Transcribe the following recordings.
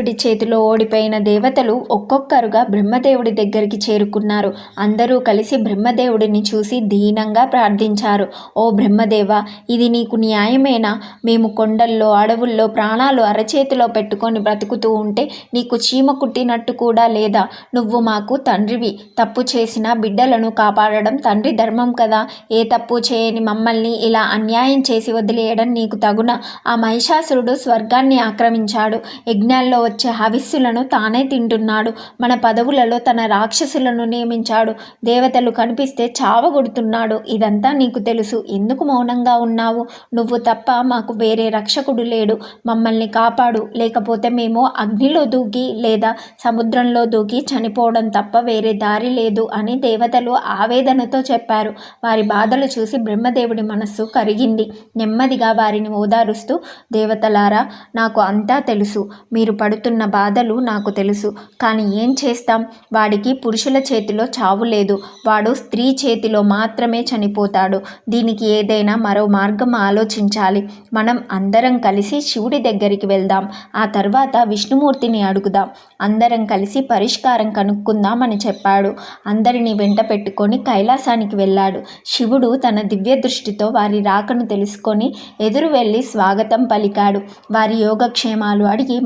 దేవుడి చేతిలో ఓడిపోయిన దేవతలు ఒక్కొక్కరుగా బ్రహ్మదేవుడి దగ్గరికి చేరుకున్నారు. అందరూ కలిసి బ్రహ్మదేవుడిని చూసి దీనంగా ప్రార్థించారు. ఓ బ్రహ్మదేవ ఇది నీకు న్యాయమేనా? మేము కొండల్లో అడవుల్లో ప్రాణాలు అరచేతిలో పెట్టుకొని బ్రతుకుతూ ఉంటే నీకు చీమ కుట్టినట్టు కూడా లేదా? నువ్వు మాకు తండ్రివి. తప్పు చేసిన బిడ్డలను కాపాడడం తండ్రి ధర్మం కదా. ఏ తప్పు చేయని మమ్మల్ని ఇలా అన్యాయం చేసి వదిలేయడం నీకు తగున ఆ మహిషాసురుడు స్వర్గాన్ని ఆక్రమించాడు. యజ్ఞాల్లో వచ్చే హవిస్సులను తానే తింటున్నాడు. మన పదవులలో తన రాక్షసులను నియమించాడు. దేవతలు కనిపిస్తే చావగొడుతున్నాడు. ఇదంతా నీకు తెలుసు. ఎందుకు మౌనంగా ఉన్నావు? నువ్వు తప్ప మాకు వేరే రక్షకుడు లేడు. మమ్మల్ని కాపాడు. లేకపోతే మేము అగ్నిలో దూకి లేదా సముద్రంలో దూకి చనిపోవడం తప్ప వేరే దారి లేదు అని దేవతలు ఆవేదనతో చెప్పారు. వారి బాధలు చూసి బ్రహ్మదేవుడి మనస్సు కరిగింది. నెమ్మదిగా వారిని ఓదారుస్తూ దేవతలారా నాకు అంతా తెలుసు. మీరు పడు పడుతున్న బాధలు నాకు తెలుసు. కానీ ఏం చేస్తాం? వాడికి పురుషుల చేతిలో చావు లేదు. వాడు స్త్రీ చేతిలో మాత్రమే చనిపోతాడు. దీనికి ఏదైనా మరో మార్గం ఆలోచించాలి. మనం అందరం కలిసి శివుడి దగ్గరికి వెళ్దాం. ఆ తర్వాత విష్ణుమూర్తిని అడుగుదాం. అందరం కలిసి పరిష్కారం కనుక్కుందామని చెప్పాడు. అందరిని వెంట పెట్టుకొని కైలాసానికి వెళ్ళాడు. శివుడు తన దివ్య దృష్టితో వారి రాకను తెలుసుకొని ఎదురు వెళ్ళి స్వాగతం పలికాడు. వారి యోగక్షేమాలు అడిగి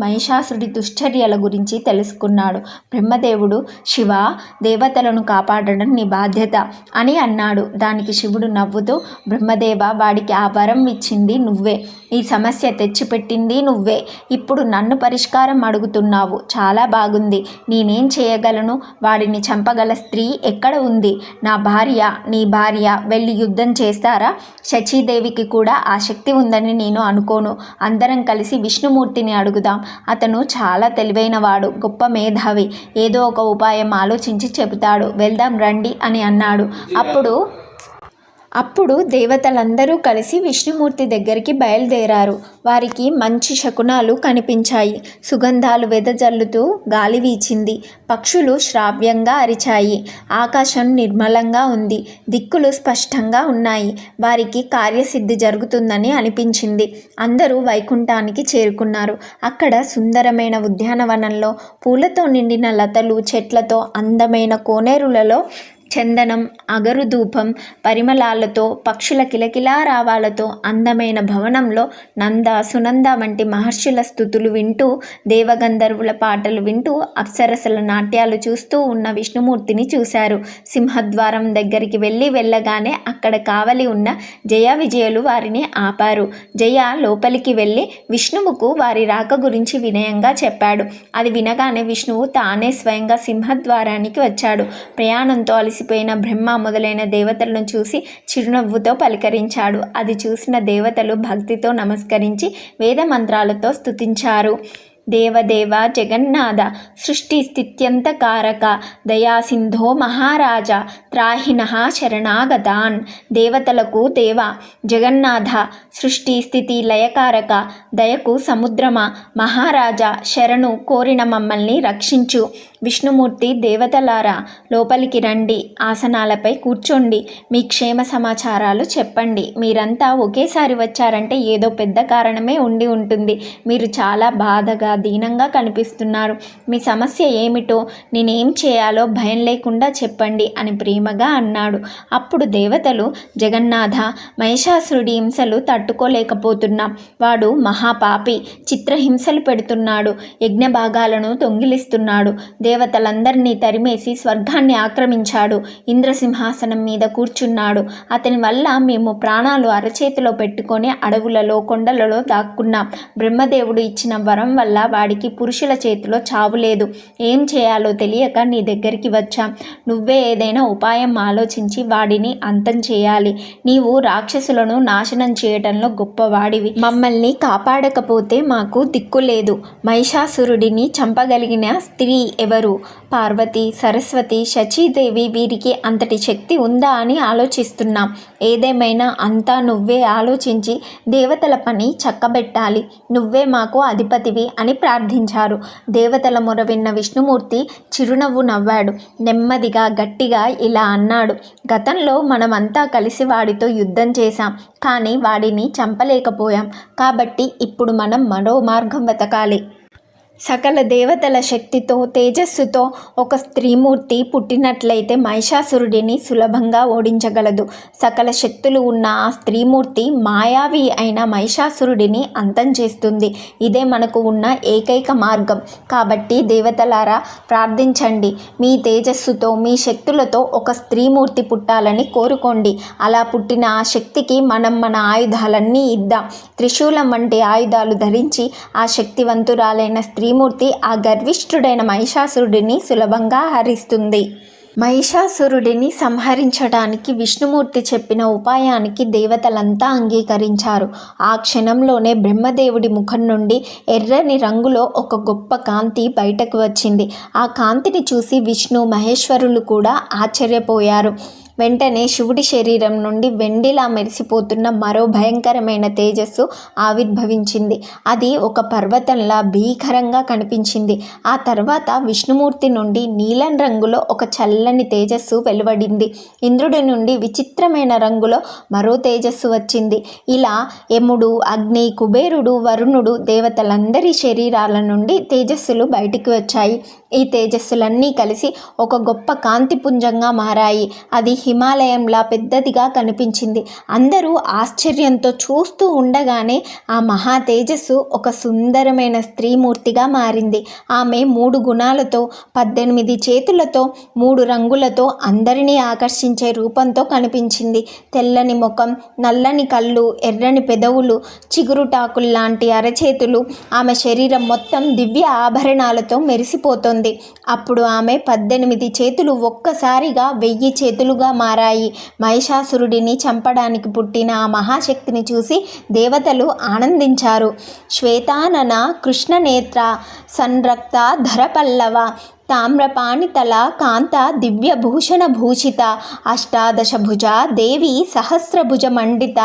మహిషాసుడి దుశ్చర్యల గురించి తెలుసుకున్నాడు. బ్రహ్మదేవుడు శివ దేవతలను కాపాడడం నీ బాధ్యత అని అన్నాడు. దానికి శివుడు నవ్వుతూ బ్రహ్మదేవ వాడికి ఆ వరం ఇచ్చింది నువ్వే. ఈ సమస్య తెచ్చిపెట్టింది నువ్వే. ఇప్పుడు నన్ను పరిష్కారం అడుగుతున్నావు. చాలా బాగుంది. నేనేం చేయగలను? వాడిని చంపగల స్త్రీ ఎక్కడ ఉంది? నా భార్య నీ భార్య వెళ్ళి యుద్ధం చేస్తారా? శచీదేవికి కూడా ఆ శక్తి ఉందని నేను అనుకోను. అందరం కలిసి విష్ణుమూర్తిని అడుగుదాం. అతను చాలా తెలివైనవాడు గొప్ప మేధావి. ఏదో ఒక ఉపాయం ఆలోచించి చెబుతాడు. వెళ్దాం రండి అని అన్నాడు. అప్పుడు అప్పుడు దేవతలందరూ కలిసి విష్ణుమూర్తి దగ్గరికి బయలుదేరారు. వారికి మంచి శకునాలు కనిపించాయి. సుగంధాలు వెదజల్లుతూ గాలి వీచింది. పక్షులు శ్రావ్యంగా అరిచాయి. ఆకాశం నిర్మలంగా ఉంది. దిక్కులు స్పష్టంగా ఉన్నాయి. వారికి కార్యసిద్ధి జరుగుతుందని అనిపించింది. అందరూ వైకుంఠానికి చేరుకున్నారు. అక్కడ సుందరమైన ఉద్యానవనంలో పూలతో నిండిన లతలు చెట్లతో అందమైన కోనేరులలో చందనం అగరుధూపం పరిమళాలతో పక్షుల కిలకిలా రావాలతో అందమైన భవనంలో నంద సునంద వంటి మహర్షుల స్థుతులు వింటూ దేవగంధర్వుల పాటలు వింటూ అప్సరసల నాట్యాలు చూస్తూ ఉన్న విష్ణుమూర్తిని చూశారు. సింహద్వారం దగ్గరికి వెళ్ళి వెళ్ళగానే అక్కడ కావలి ఉన్న జయ విజయులు వారిని ఆపారు. జయ లోపలికి వెళ్ళి విష్ణువుకు వారి రాక గురించి వినయంగా చెప్పాడు. అది వినగానే విష్ణువు తానే స్వయంగా సింహద్వారానికి వచ్చాడు. ప్రయాణంతో అలసి అలసిపోయిన బ్రహ్మ మొదలైన దేవతలను చూసి చిరునవ్వుతో పలకరించాడు. అది చూసిన దేవతలు భక్తితో నమస్కరించి వేద మంత్రాలతో స్థుతించారు దేవదేవ జగన్నాథ సృష్టి స్థిత్యంతకారక దయాసింధో మహారాజా త్రాహిన శరణాగతాన్. దేవతలకు దేవ జగన్నాథ సృష్టి స్థితి లయకారక దయకు సముద్రమ మహారాజా శరణు కోరిన మమ్మల్ని రక్షించు. విష్ణుమూర్తి దేవతలారా లోపలికి రండి ఆసనాలపై కూర్చోండి మీ క్షేమ సమాచారాలు చెప్పండి. మీరంతా ఒకేసారి వచ్చారంటే ఏదో పెద్ద కారణమే ఉండి ఉంటుంది. మీరు చాలా బాధగా దీనంగా కనిపిస్తున్నారు. మీ సమస్య ఏమిటో నేనేం చేయాలో భయం లేకుండా చెప్పండి అని ప్రేమ ప్రేమగా అన్నాడు. అప్పుడు దేవతలు జగన్నాథ మహిషాసురుడి హింసలు తట్టుకోలేకపోతున్నాం వాడు మహాపాపి చిత్రహింసలు పెడుతున్నాడు యజ్ఞ భాగాలను తొంగిలిస్తున్నాడు దేవతలందరినీ తరిమేసి స్వర్గాన్ని ఆక్రమించాడు ఇంద్రసింహాసనం మీద కూర్చున్నాడు. అతని వల్ల మేము ప్రాణాలు అరచేతిలో పెట్టుకొని అడవులలో కొండలలో దాక్కున్నాం బ్రహ్మదేవుడు ఇచ్చిన వరం వల్ల వాడికి పురుషుల చేతిలో చావు లేదు. ఏం చేయాలో తెలియక నీ దగ్గరికి వచ్చాం. నువ్వే ఏదైనా ఉపాయం ఆలోచించి వాడిని అంతం చేయాలి. నీవు రాక్షసులను నాశనం చేయడంలో గొప్పవాడివి. మమ్మల్ని కాపాడకపోతే మాకు దిక్కు లేదు. మహిషాసురుడిని చంపగలిగిన స్త్రీ ఎవరు? పార్వతి సరస్వతి శచీదేవి వీరికి అంతటి శక్తి ఉందా అని ఆలోచిస్తున్నాం. ఏదేమైనా అంతా నువ్వే ఆలోచించి దేవతల పని చక్కబెట్టాలి. నువ్వే మాకు అధిపతివి అని ప్రార్థించారు. దేవతల మొర విన్న విష్ణుమూర్తి చిరునవ్వు నవ్వాడు. నెమ్మదిగా గట్టిగా ఇలా అన్నాడు. గతంలో మనమంతా కలిసి వాడితో యుద్ధం చేశాం. కానీ వాడిని చంపలేకపోయాం. కాబట్టి ఇప్పుడు మనం మరో మార్గం వెతకాలి. సకల దేవతల శక్తితో తేజస్సుతో ఒక స్త్రీమూర్తి పుట్టినట్లయితే మహిషాసురుడిని సులభంగా ఓడించగలదు. సకల శక్తులు ఉన్న ఆ స్త్రీమూర్తి మాయావి అయిన మహిషాసురుడిని అంతం చేస్తుంది. ఇదే మనకు ఉన్న ఏకైక మార్గం. కాబట్టి దేవతలారా ప్రార్థించండి. మీ తేజస్సుతో మీ శక్తులతో ఒక స్త్రీమూర్తి పుట్టాలని కోరుకోండి. అలా పుట్టిన ఆ శక్తికి మనం మన ఆయుధాలన్నీ ఇద్దాం. త్రిశూలం వంటి ఆయుధాలు ధరించి ఆ శక్తివంతురాలైన స్త్రీ త్రిమూర్తి ఆ గర్విష్ఠుడైన మహిషాసురుడిని సులభంగా హరిస్తుంది. మహిషాసురుడిని సంహరించడానికి విష్ణుమూర్తి చెప్పిన ఉపాయానికి దేవతలంతా అంగీకరించారు. ఆ క్షణంలోనే బ్రహ్మదేవుడి ముఖం నుండి ఎర్రని రంగులో ఒక గొప్ప కాంతి బయటకు వచ్చింది. ఆ కాంతిని చూసి విష్ణు మహేశ్వరులు కూడా ఆశ్చర్యపోయారు. వెంటనే శివుడి శరీరం నుండి వెండిలా మెరిసిపోతున్న మరో భయంకరమైన తేజస్సు ఆవిర్భవించింది. అది ఒక పర్వతంలా భీకరంగా కనిపించింది. ఆ తర్వాత విష్ణుమూర్తి నుండి నీలం రంగులో ఒక చల్లని తేజస్సు వెలువడింది. ఇంద్రుడి నుండి విచిత్రమైన రంగులో మరో తేజస్సు వచ్చింది. ఇలా యముడు అగ్ని కుబేరుడు వరుణుడు దేవతలందరి శరీరాల నుండి తేజస్సులు బయటికి వచ్చాయి. ఈ తేజస్సులన్నీ కలిసి ఒక గొప్ప కాంతిపుంజంగా మారాయి. అది హిమాలయంలా పెద్దదిగా కనిపించింది. అందరూ ఆశ్చర్యంతో చూస్తూ ఉండగానే ఆ మహా తేజస్సు ఒక సుందరమైన స్త్రీమూర్తిగా మారింది. ఆమె మూడు గుణాలతో పద్దెనిమిది చేతులతో మూడు రంగులతో అందరినీ ఆకర్షించే రూపంతో కనిపించింది. తెల్లని ముఖం నల్లని కళ్ళు ఎర్రని పెదవులు చిగురుటాకుల్లాంటి అరచేతులు ఆమె శరీరం మొత్తం దివ్య ఆభరణాలతో మెరిసిపోతోంది. అప్పుడు ఆమె పద్దెనిమిది చేతులు ఒక్కసారిగా వెయ్యి చేతులుగా మారాయి. మహిషాసురుడిని చంపడానికి పుట్టిన ఆ మహాశక్తిని చూసి దేవతలు ఆనందించారు. శ్వేతానన కృష్ణనేత్ర సంరక్త ధరపల్లవ తామ్రపాణితల కాంత దివ్యభూషణ భూషిత అష్టాదశ భుజ దేవి సహస్రభుజ మండిత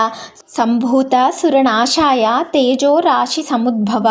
సంభూత సురనాశాయ తేజో రాశి సముద్భవ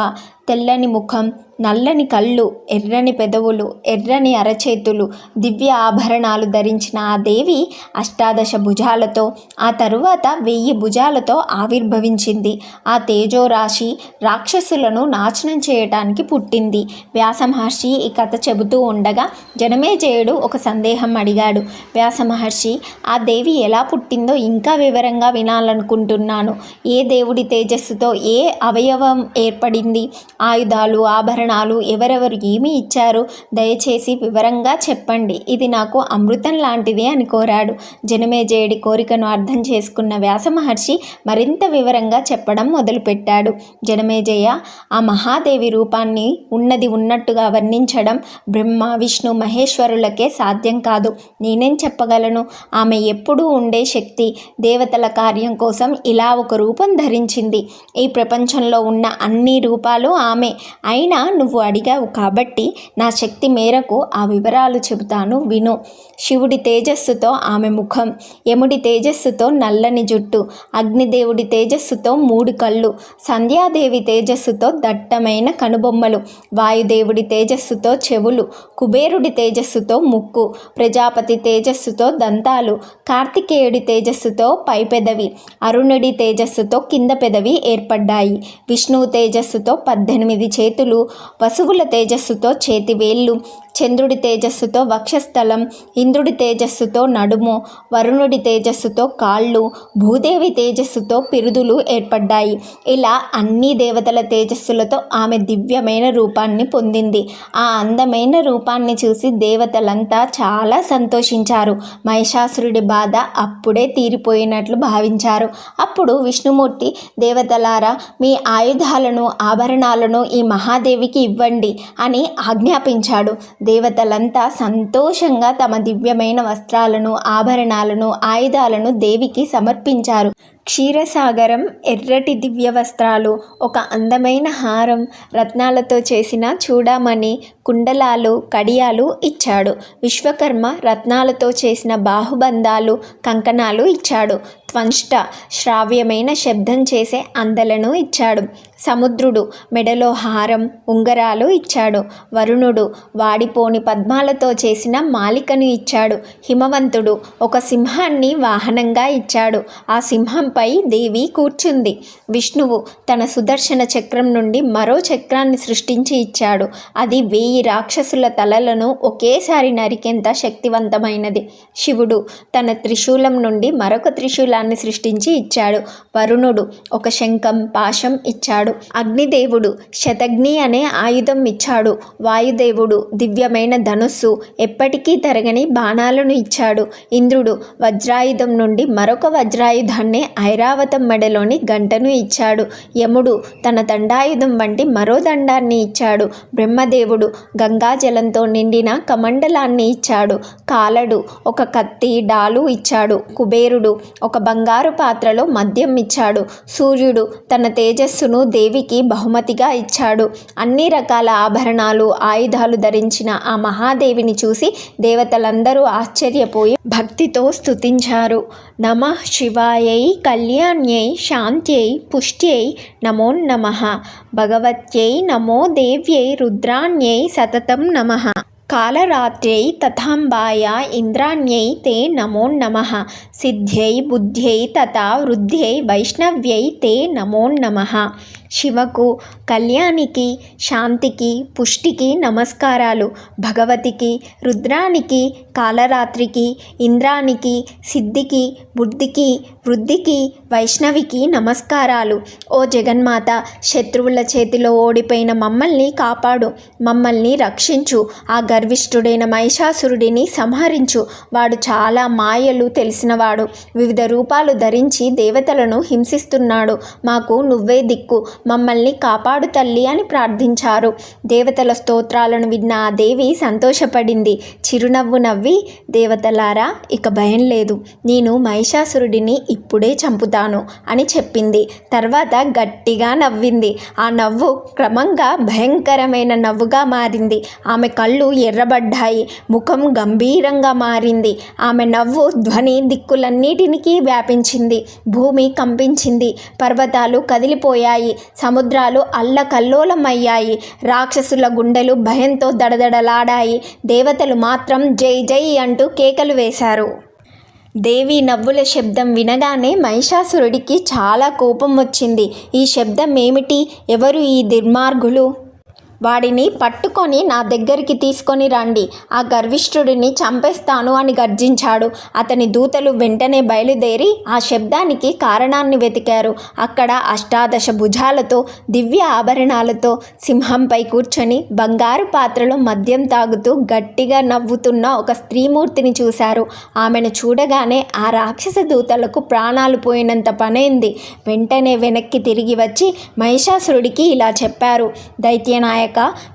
తెల్లని ముఖం నల్లని కళ్ళు ఎర్రని పెదవులు ఎర్రని అరచేతులు దివ్య ఆభరణాలు ధరించిన ఆ దేవి అష్టాదశ భుజాలతో ఆ తరువాత వెయ్యి భుజాలతో ఆవిర్భవించింది. ఆ తేజోరాశి రాక్షసులను నాశనం చేయటానికి పుట్టింది. వ్యాసమహర్షి ఈ కథ చెబుతూ ఉండగా జనమేజయుడు ఒక సందేహం అడిగాడు. వ్యాస మహర్షి ఆ దేవి ఎలా పుట్టిందో ఇంకా వివరంగా వినాలనుకుంటున్నాను. ఏ దేవుడి తేజస్సుతో ఏ అవయవం ఏర్పడింది? ఆయుధాలు ఆభరణ కారణాలు ఎవరెవరు ఏమి ఇచ్చారు దయచేసి వివరంగా చెప్పండి. ఇది నాకు అమృతం లాంటిది అని కోరాడు. జనమేజయుడి కోరికను అర్థం చేసుకున్న వ్యాస మహర్షి మరింత వివరంగా చెప్పడం మొదలుపెట్టాడు. జనమేజయ ఆ మహాదేవి రూపాన్ని ఉన్నది ఉన్నట్టుగా వర్ణించడం బ్రహ్మ విష్ణు మహేశ్వరులకే సాధ్యం కాదు. నేనేం చెప్పగలను? ఆమె ఎప్పుడూ ఉండే శక్తి దేవతల కార్యం కోసం ఇలా ఒక రూపం ధరించింది. ఈ ప్రపంచంలో ఉన్న అన్ని రూపాలు ఆమె. అయినా నువ్వు అడిగావు కాబట్టి నా శక్తి మేరకు ఆ వివరాలు చెబుతాను విను. శివుడి తేజస్సుతో ఆమె ముఖం యముడి తేజస్సుతో నల్లని జుట్టు అగ్నిదేవుడి తేజస్సుతో మూడు కళ్ళు సంధ్యాదేవి తేజస్సుతో దట్టమైన కనుబొమ్మలు వాయుదేవుడి తేజస్సుతో చెవులు కుబేరుడి తేజస్సుతో ముక్కు ప్రజాపతి తేజస్సుతో దంతాలు కార్తికేయుడి తేజస్సుతో పై పెదవి అరుణుడి తేజస్సుతో కింద పెదవి ఏర్పడ్డాయి. విష్ణువు తేజస్సుతో పద్దెనిమిది చేతులు పశువుల తేజస్సుతో చేతివేళ్ళు చంద్రుడి తేజస్సుతో వక్షస్థలం ఇంద్రుడి తేజస్సుతో నడుము వరుణుడి తేజస్సుతో కాళ్ళు భూదేవి తేజస్సుతో పిరుదులు ఏర్పడ్డాయి. ఇలా అన్ని దేవతల తేజస్సులతో ఆమె దివ్యమైన రూపాన్ని పొందింది. ఆ అందమైన రూపాన్ని చూసి దేవతలంతా చాలా సంతోషించారు. మహిషాసురుడి బాధ అప్పుడే తీరిపోయినట్లు భావించారు. అప్పుడు విష్ణుమూర్తి దేవతలారా మీ ఆయుధాలను ఆభరణాలను ఈ మహాదేవికి ఇవ్వండి అని ఆజ్ఞాపించాడు. దేవతలంతా సంతోషంగా తమ దివ్యమైన వస్త్రాలను ఆభరణాలను ఆయుధాలను దేవికి సమర్పించారు. క్షీరసాగరం ఎర్రటి దివ్య వస్త్రాలు ఒక అందమైన హారం రత్నాలతో చేసిన చూడామణి కుండలాలు కడియాలు ఇచ్చాడు. విశ్వకర్మ రత్నాలతో చేసిన బాహుబంధాలు కంకణాలు ఇచ్చాడు. త్వంష్ట శ్రావ్యమైన శబ్దం చేసే అందలను ఇచ్చాడు. సముద్రుడు మెడలో హారం ఉంగరాలు ఇచ్చాడు. వరుణుడు వాడిపోని పద్మాలతో చేసిన మాలికను ఇచ్చాడు. హిమవంతుడు ఒక సింహాన్ని వాహనంగా ఇచ్చాడు. ఆ సింహంపై దేవి కూర్చుంది. విష్ణువు తన సుదర్శన చక్రం నుండి మరో చక్రాన్ని సృష్టించి ఇచ్చాడు. అది వెయ్యి రాక్షసుల తలలను ఒకేసారి నరికేంత శక్తివంతమైనది. శివుడు తన త్రిశూలం నుండి మరొక త్రిశూలాన్ని సృష్టించి ఇచ్చాడు. వరుణుడు ఒక శంఖం పాశం ఇచ్చాడు. అగ్నిదేవుడు శతగ్ని అనే ఆయుధం ఇచ్చాడు. వాయుదేవుడు దివ్యమైన ధనుస్సు ఎప్పటికీ తరగని బాణాలను ఇచ్చాడు. ఇంద్రుడు వజ్రాయుధం నుండి మరొక వజ్రాయుధాన్ని ఐరావతం మెడలోని గంటను ఇచ్చాడు. యముడు తన దండాయుధం వంటి మరో దండాన్ని ఇచ్చాడు. బ్రహ్మదేవుడు గంగాజలంతో నిండిన కమండలాన్ని ఇచ్చాడు. కాలడు ఒక కత్తి డాలు ఇచ్చాడు. కుబేరుడు ఒక బంగారు పాత్రలో మద్యం ఇచ్చాడు. సూర్యుడు తన తేజస్సును దేవికి బహుమతిగా ఇచ్చాడు. అన్ని రకాల ఆభరణాలు ఆయుధాలు ధరించిన ఆ మహాదేవిని చూసి దేవతలందరూ ఆశ్చర్యపోయి భక్తితో స్తుతించారు. నమ శివాయై కళ్యాణ్యై శాంత్యై పుష్ట్యై నమో నమ. భగవత్యై నమో దేవ్యై రుద్రాణ్యై సతతం నమ. కాలరాత్ర్యై తథాంబాయ ఇంద్రాణ్యై తే నమో నమ సిద్ధ్యై బుద్ధ్యై తథా వృద్ధ్యై వైష్ణవ్యై తే నమో నమ శివకు కళ్యాణికి శాంతికి పుష్టికి నమస్కారాలు భగవతికి రుద్రానికి కాలరాత్రికి ఇంద్రానికి సిద్ధికి బుద్ధికి వృద్ధికి వైష్ణవికి నమస్కారాలు. ఓ జగన్మాత శత్రువుల చేతిలో ఓడిపోయిన మమ్మల్ని కాపాడు మమ్మల్ని రక్షించు ఆ గర్విష్ఠుడైన మహిషాసురుడిని సంహరించు. వాడు చాలా మాయలు తెలిసినవాడు. వివిధ రూపాలు ధరించి దేవతలను హింసిస్తున్నాడు. మాకు నువ్వే దిక్కు. మమ్మల్ని కాపాడు తల్లి అని ప్రార్థించారు. దేవతల స్తోత్రాలను విన్న ఆ దేవి సంతోషపడింది. చిరునవ్వు నవ్వి దేవతలారా ఇక భయం లేదు. నేను మహిషాసురుడిని ఇప్పుడే చంపుతాను అని చెప్పింది. తర్వాత గట్టిగా నవ్వింది. ఆ నవ్వు క్రమంగా భయంకరమైన నవ్వుగా మారింది. ఆమె కళ్ళు ఎర్రబడ్డాయి. ముఖం గంభీరంగా మారింది. ఆమె నవ్వు ధ్వని దిక్కులన్నిటికీ వ్యాపించింది. భూమి కంపించింది. పర్వతాలు కదిలిపోయాయి. సముద్రాలు అల్లకల్లోలమయ్యాయి. రాక్షసుల గుండెలు భయంతో దడదడలాడాయి. దేవతలు మాత్రం జై జై అంటూ కేకలు వేశారు. దేవి నవ్వుల శబ్దం వినగానే మహిషాసురుడికి చాలా కోపం వచ్చింది. ఈ శబ్దం ఏమిటి? ఎవరు ఈ దుర్మార్గులు? వాడిని పట్టుకొని నా దగ్గరికి తీసుకొని రండి. ఆ గర్విష్ఠుడిని చంపేస్తాను అని గర్జించాడు. అతని దూతలు వెంటనే బయలుదేరి ఆ శబ్దానికి కారణాన్ని వెతికారు. అక్కడ అష్టాదశ భుజాలతో దివ్య ఆభరణాలతో సింహంపై కూర్చొని బంగారు పాత్రలో మద్యం తాగుతూ గట్టిగా నవ్వుతున్న ఒక స్త్రీమూర్తిని చూశారు. ఆమెను చూడగానే ఆ రాక్షస దూతలకు ప్రాణాలు పోయినంత పనైంది. వెంటనే వెనక్కి తిరిగి వచ్చి మహిషాసురుడికి ఇలా చెప్పారు. దైత్యనాయక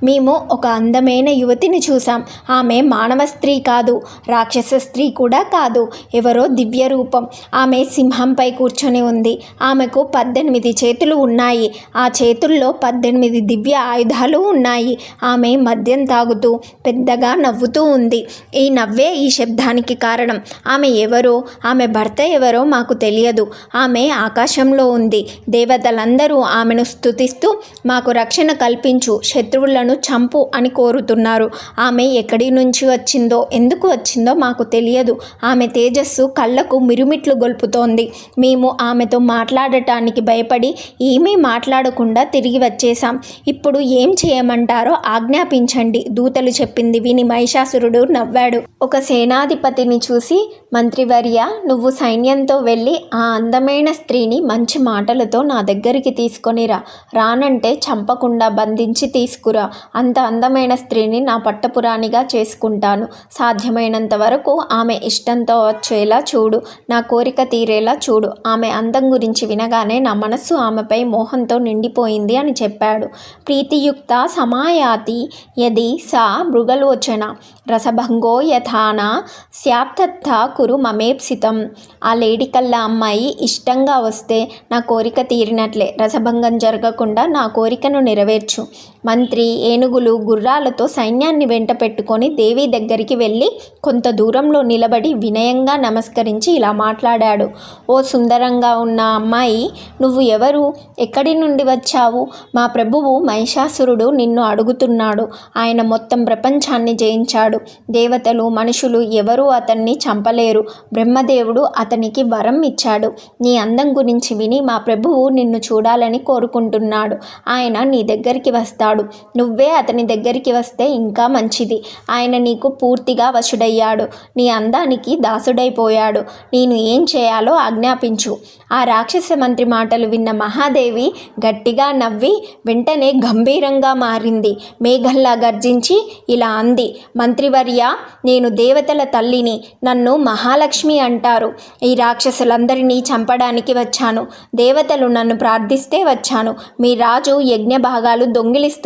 మేము ఒక అందమైన యువతిని చూసాం ఆమె మానవ స్త్రీ కాదు రాక్షస స్త్రీ కూడా కాదు ఎవరో దివ్య రూపం ఆమె సింహంపై కూర్చొని ఉంది. ఆమెకు పద్దెనిమిది చేతులు ఉన్నాయి. ఆ చేతుల్లో పద్దెనిమిది దివ్య ఆయుధాలు ఉన్నాయి. ఆమె మద్యం తాగుతూ పెద్దగా నవ్వుతూ ఉంది. ఈ నవ్వే ఈ శబ్దానికి కారణం. ఆమె ఎవరో ఆమె భర్త ఎవరో మాకు తెలియదు. ఆమె ఆకాశంలో ఉంది. దేవతలందరూ ఆమెను స్తుతిస్తూ మాకు రక్షణ కల్పించు శత్రువులను చంపు అని కోరుతున్నారు. ఆమె ఎక్కడి నుంచి వచ్చిందో ఎందుకు వచ్చిందో మాకు తెలియదు. ఆమె తేజస్సు కళ్ళకు మిరుమిట్లు గొల్పుతోంది. మేము ఆమెతో మాట్లాడటానికి భయపడి ఏమీ మాట్లాడకుండా తిరిగి వచ్చేసాం ఇప్పుడు ఏం చేయమంటారో ఆజ్ఞాపించండి దూతలు చెప్పింది విని మహిషాసురుడు నవ్వాడు. ఒక సేనాధిపతిని చూసి మంత్రివర్య నువ్వు సైన్యంతో వెళ్ళి ఆ అందమైన స్త్రీని మంచి మాటలతో నా దగ్గరికి తీసుకొనిరా రానంటే చంపకుండా బంధించి తీసుకురా. అంత అందమైన స్త్రీని నా పట్టపురాణిగా చేసుకుంటాను. సాధ్యమైనంత వరకు ఆమె ఇష్టంతో వచ్చేలా చూడు. నా కోరిక తీరేలా చూడు. ఆమె అందం గురించి వినగానే నా మనస్సు ఆమెపై మోహంతో నిండిపోయింది అని చెప్పాడు. ప్రీతియుక్త సమాయాతి యది సా మృగలోచన. రసభంగో యథాన స్యాప్తత్థ కురు మమేప్సితం. ఆ లేడీ కల్లా అమ్మాయి ఇష్టంగా వస్తే నా కోరిక తీరినట్లే. రసభంగం జరగకుండా నా కోరికను నెరవేర్చు. మన్ మంత్రి ఏనుగులు గుర్రాలతో సైన్యాన్ని వెంట పెట్టుకొని దేవి దగ్గరికి వెళ్ళి కొంత దూరంలో నిలబడి వినయంగా నమస్కరించి ఇలా మాట్లాడాడు. ఓ సుందరంగా ఉన్న అమ్మాయి నువ్వు ఎవరు? ఎక్కడి నుండి వచ్చావు? మా ప్రభువు మహిషాసురుడు నిన్ను అడుగుతున్నాడు. ఆయన మొత్తం ప్రపంచాన్ని జయించాడు. దేవతలు మనుషులు ఎవరూ అతన్ని చంపలేరు. బ్రహ్మదేవుడు అతనికి వరం ఇచ్చాడు. నీ అందం గురించి విని మా ప్రభువు నిన్ను చూడాలని కోరుకుంటున్నాడు. ఆయన నీ దగ్గరికి వస్తాడు. నువ్వే అతని దగ్గరికి వస్తే ఇంకా మంచిది. ఆయన నీకు పూర్తిగా వశుడయ్యాడు. నీ అందానికి దాసుడైపోయాడు. నేను ఏం చేయాలో ఆజ్ఞాపించు. ఆ రాక్షస మంత్రి మాటలు విన్న మహాదేవి గట్టిగా నవ్వి వెంటనే గంభీరంగా మారింది. మేఘల్లా గర్జించి ఇలా అంది. మంత్రివర్య నేను దేవతల తల్లిని నన్ను మహాలక్ష్మి అంటారు. ఈ రాక్షసులందరినీ చంపడానికి వచ్చాను. దేవతలు నన్ను ప్రార్థిస్తే వచ్చాను. మీ రాజు యజ్ఞ భాగాలు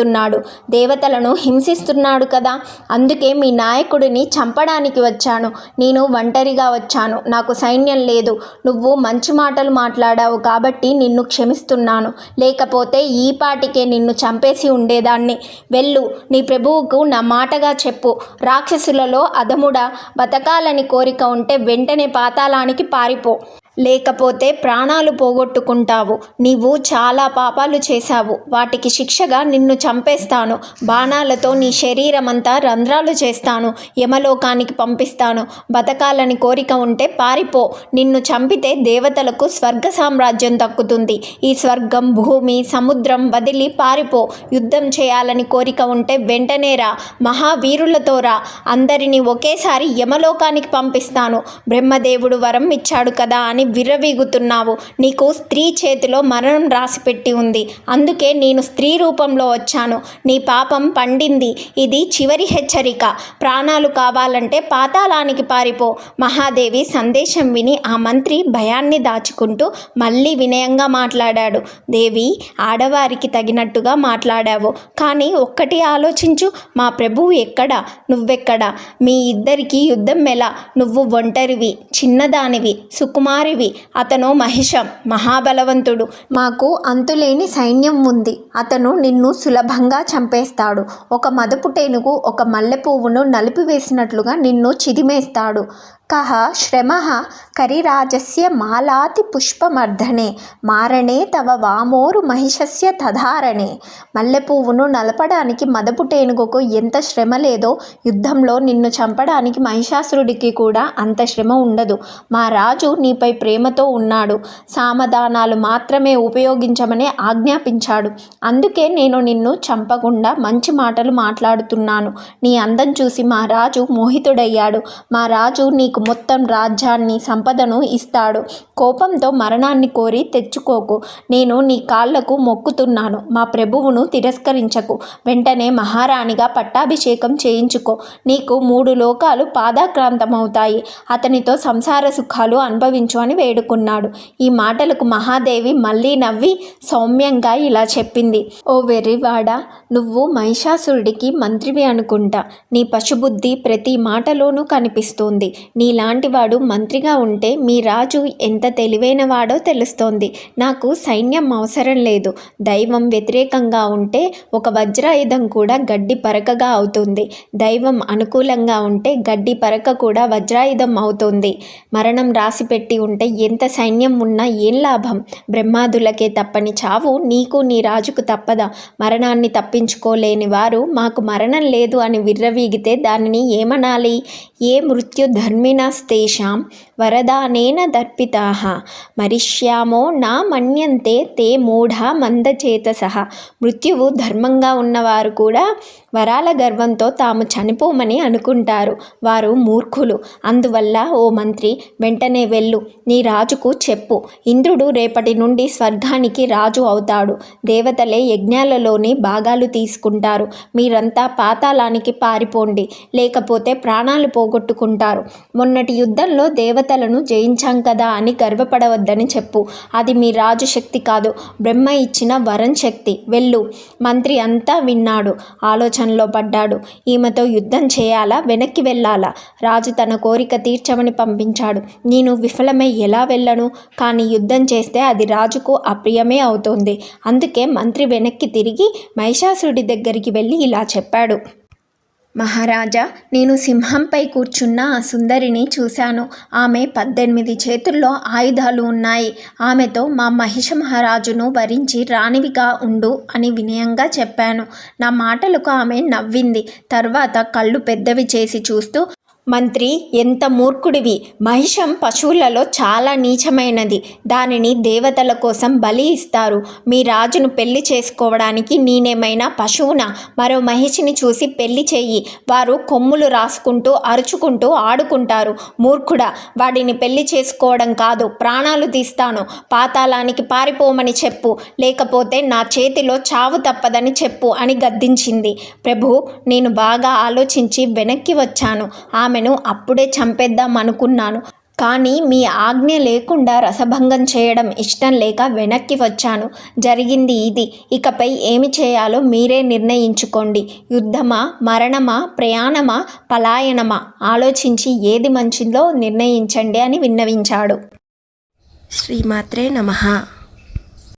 చేస్తున్నాడు. దేవతలను హింసిస్తున్నాడు కదా. అందుకే మీ నాయకుడిని చంపడానికి వచ్చాను. నేను ఒంటరిగా వచ్చాను. నాకు సైన్యం లేదు. నువ్వు మంచి మాటలు మాట్లాడావు కాబట్టి నిన్ను క్షమిస్తున్నాను. లేకపోతే ఈ పాటికే నిన్ను చంపేసి ఉండేదాన్ని. వెళ్ళు. నీ ప్రభువుకు నా మాటగా చెప్పు. రాక్షసులలో అధముడ బతకాలని కోరిక ఉంటే వెంటనే పాతాళానికి పారిపో. లేకపోతే ప్రాణాలు పోగొట్టుకుంటావు. నీవు చాలా పాపాలు చేశావు. వాటికి శిక్షగా నిన్ను చంపేస్తాను. బాణాలతో నీ శరీరమంతా రంధ్రాలు చేస్తాను. యమలోకానికి పంపిస్తాను. బతకాలని కోరిక ఉంటే పారిపో. నిన్ను చంపితే దేవతలకు స్వర్గ సామ్రాజ్యం దక్కుతుంది. ఈ స్వర్గం భూమి సముద్రం వదిలి పారిపో. యుద్ధం చేయాలని కోరిక ఉంటే వెంటనే రా. మహావీరులతో రా. అందరినీ ఒకేసారి యమలోకానికి పంపిస్తాను. బ్రహ్మదేవుడు వరం ఇచ్చాడు కదా అని విర్రవీగుతున్నావు. నీకు స్త్రీ చేతిలో మరణం రాసిపెట్టి ఉంది. అందుకే నేను స్త్రీ రూపంలో వచ్చాను. నీ పాపం పండింది. ఇది చివరి హెచ్చరిక. ప్రాణాలు కావాలంటే పాతాళానికి పారిపో. మహాదేవి సందేశం విని ఆ మంత్రి భయాన్ని దాచుకుంటూ మళ్ళీ వినయంగా మాట్లాడాడు. దేవి ఆడవారికి తగినట్టుగా మాట్లాడావు. కానీ ఒక్కటి ఆలోచించు. మా ప్రభువు ఎక్కడ? నువ్వెక్కడ? మీ ఇద్దరికి యుద్ధం ఎలా? నువ్వు ఒంటరివి చిన్నదానివి సుకుమారి సుకుమారివి అతను మహిషం మహాబలవంతుడు. మాకు అంతులేని సైన్యం ఉంది. అతను నిన్ను సులభంగా చంపేస్తాడు. ఒక మదపుటేనుగు ఒక మల్లె పువ్వును నలిపివేసినట్లుగా నిన్ను చిదిమేస్తాడు. కహ శ్రమ కరిరాజస్య మాలాతి పుష్పమర్ధనే మారణే తవ వామోరు మహిషస్య తధారణే. మల్లెపువ్వును నలపడానికి నలపడానికి మదపుటేనుగుకు ఎంత శ్రమ లేదో యుద్ధంలో నిన్ను చంపడానికి మహిషాసురుడికి కూడా అంత శ్రమ ఉండదు. మా రాజు నీపై ప్రేమతో ఉన్నాడు. సామధానాలు మాత్రమే ఉపయోగించమని ఆజ్ఞాపించాడు. అందుకే నేను నిన్ను చంపకుండా మంచి మాటలు మాట్లాడుతున్నాను. నీ అందం చూసి మా రాజు మోహితుడయ్యాడు. మా రాజు నీకు మొత్తం రాజ్యాన్ని సంపదను ఇస్తాడు. కోపంతో మరణాన్ని కోరి తెచ్చుకోకు. నేను నీ కాళ్ళకు మొక్కుతున్నాను. మా ప్రభువును తిరస్కరించకు. వెంటనే మహారాణిగా పట్టాభిషేకం చేయించుకో. నీకు మూడు లోకాలు పాదాక్రాంతమవుతాయి. అతనితో సంసార సుఖాలు అనుభవించు అని వేడుకున్నాడు. ఈ మాటలకు మహాదేవి మళ్ళీ నవ్వి సౌమ్యంగా ఇలా చెప్పింది. ఓ వెర్రివాడ నువ్వు మహిషాసురుడికి మంత్రివి అనుకుంటా. నీ పశుబుద్ధి ప్రతి మాటలోనూ కనిపిస్తోంది. నీ వాడు మంత్రిగా ఉంటే మీ రాజు ఎంత తెలివైనవాడో తెలుస్తోంది. నాకు సైన్యం అవసరం లేదు. దైవం వ్యతిరేకంగా ఉంటే ఒక వజ్రాయుధం కూడా గడ్డి పరకగా అవుతుంది. దైవం అనుకూలంగా ఉంటే గడ్డి పరక కూడా వజ్రాయుధం అవుతుంది. మరణం రాసిపెట్టి ఉంటే ఎంత సైన్యం ఉన్నా ఏం లాభం? బ్రహ్మాదులకే తప్పని చావు నీకు నీ రాజుకు తప్పదా? మరణాన్ని తప్పించుకోలేని వారు మాకు మరణం లేదు అని విర్రవీగితే దానిని ఏమనాలి? ఏ మృత్యు ధర్మిణస్తేషాం వరదానేన దర్పితా. మరిష్యామో నా మన్యంతే తే మూఢ మందచేతస. మృత్యువు ధర్మంగా ఉన్నవారు కూడా వరాల గర్వంతో తాము చనిపోమని అనుకుంటారు. వారు మూర్ఖులు. అందువల్ల ఓ మంత్రి వెంటనే వెళ్ళు. నీ రాజుకు చెప్పు. ఇంద్రుడు రేపటి నుండి స్వర్గానికి రాజు అవుతాడు. దేవతలే యజ్ఞాలలోని భాగాలు తీసుకుంటారు. మీరంతా పాతాళానికి పారిపోండి. లేకపోతే ప్రాణాలు పోగొట్టుకుంటారు. మొన్న మొన్నటి యుద్ధంలో దేవతలను జయించాం కదా అని గర్వపడవద్దని చెప్పు. అది మీ రాజు శక్తి కాదు. బ్రహ్మ ఇచ్చిన వరం శక్తి. వెళ్ళు. మంత్రి అంతా విన్నాడు. ఆలోచనలో పడ్డాడు. ఈమెతో యుద్ధం చేయాలా? వెనక్కి వెళ్ళాలా? రాజు తన కోరిక తీర్చమని పంపించాడు. నేను విఫలమై ఎలా వెళ్ళను? కానీ యుద్ధం చేస్తే అది రాజుకు అప్రియమే అవుతుంది. అందుకే మంత్రి వెనక్కి తిరిగి మహిషాసురుడి దగ్గరికి వెళ్ళి ఇలా చెప్పాడు. మహారాజా నేను సింహంపై కూర్చున్న ఆ సుందరిని చూశాను. ఆమె పద్దెనిమిది చేతుల్లో ఆయుధాలు ఉన్నాయి. ఆమెతో మా మహిష మహారాజును వరించి రాణివిగా ఉండు అని వినయంగా చెప్పాను. నా మాటలకు ఆమె నవ్వింది. తర్వాత కళ్ళు పెద్దవి చేసి చూస్తూ మంత్రి ఎంత మూర్ఖుడివి. మహిషం పశువులలో చాలా నీచమైనది. దానిని దేవతల కోసం బలి ఇస్తారు. మీ రాజును పెళ్ళి చేసుకోవడానికి నేనేమైనా పశువునా? మరో మహిషిని చూసి పెళ్ళి చెయ్యి. వారు కొమ్ములు రాసుకుంటూ అరుచుకుంటూ ఆడుకుంటారు. మూర్ఖుడా వాడిని పెళ్ళి చేసుకోవడం కాదు ప్రాణాలు తీస్తాను. పాతాళానికి పారిపోమని చెప్పు. లేకపోతే నా చేతిలో చావు తప్పదని చెప్పు అని గద్దించింది. ప్రభు నేను బాగా ఆలోచించి వెనక్కి వచ్చాను. ఆమె ఆమెను అప్పుడే చంపేద్దాం అనుకున్నాను. కానీ మీ ఆజ్ఞ లేకుండా రసభంగం చేయడం ఇష్టం లేక వెనక్కి వచ్చాను. జరిగింది ఇది. ఇకపై ఏమి చేయాలో మీరే నిర్ణయించుకోండి. యుద్ధమా మరణమా ప్రయాణమా పలాయనమా? ఆలోచించి ఏది మంచిదో నిర్ణయించండి అని విన్నవించాడు. శ్రీమాత్రే నమః.